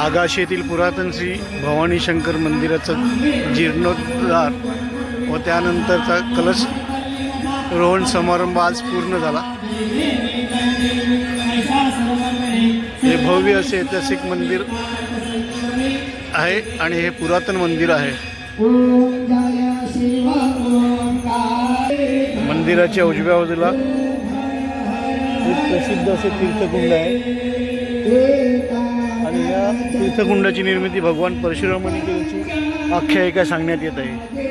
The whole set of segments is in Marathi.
आगाशेतील पुरातन श्री भवानी शंकर मंदिराचं जीर्णोद्धार व त्यानंतरचा कलश रोहण समारंभ आज पूर्ण झाला. हे भव्य असे ऐतिहासिक मंदिर आहे आणि हे पुरातन मंदिर आहे. मंदिराच्या उजव्या बाजूला एक प्रसिद्ध असे तीर्थकुंड आहे. आणि या तीर्थकुंडाची निर्मिती भगवान परशुरामाने केल्याची आख्यायिका सांगण्यात येत आहे.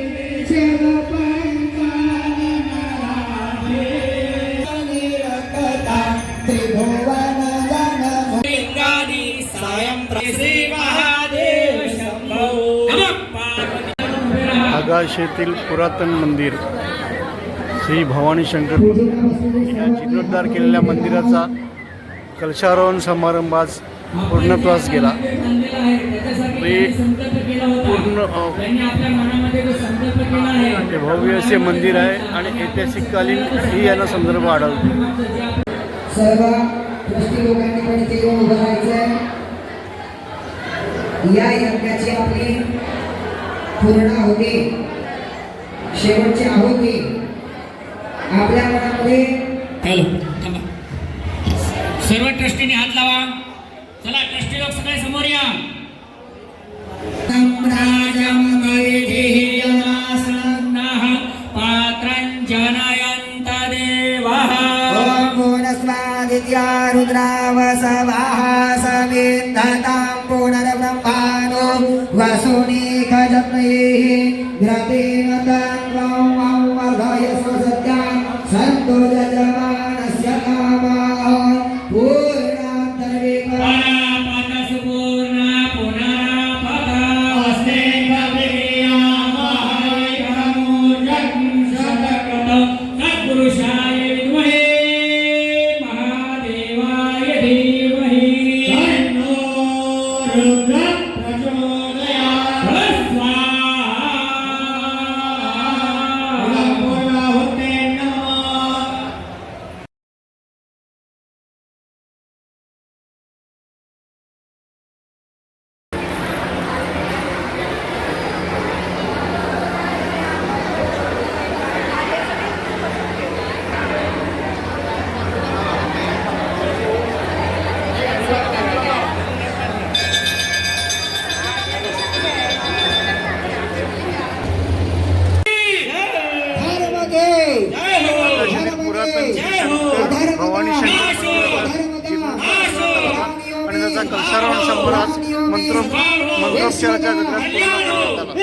आकाशेतील आगाशेतील पुरातन मंदिर श्री भवानी शंकर या जीर्णोद्धार केलेल्या मंदिराचा कलशारोहण समारंभ पूर्णत्वास गेला. हे पूर्ण हे भव्य असे मंदिर आहे आणि ऐतिहासिक कालीन ही यांना संदर्भ आढळतो. सर्व दृष्टी लोकांनी पण इथे येऊन उभं राहायचंय. या यज्ञाची आपली पूर्ण होती शेवटची आहुती आपल्या मनामध्ये. सर्व ट्रस्टीने हात लावा. चला ट्रस्टी लोक सगळे समोर या. रुद्रावसवाः समिद्धतां पुनर्ब्रह्माणो वसुनीखजत्मैः घ्रतेन तन्वं वं वर्धयस्व सत्यां सन्तो यजमानस्य कामाः। வாழ்க आणि त्याचा कलशारोहण समारंभ आज मंत्र गजरात पूर्ण करण्यात आला.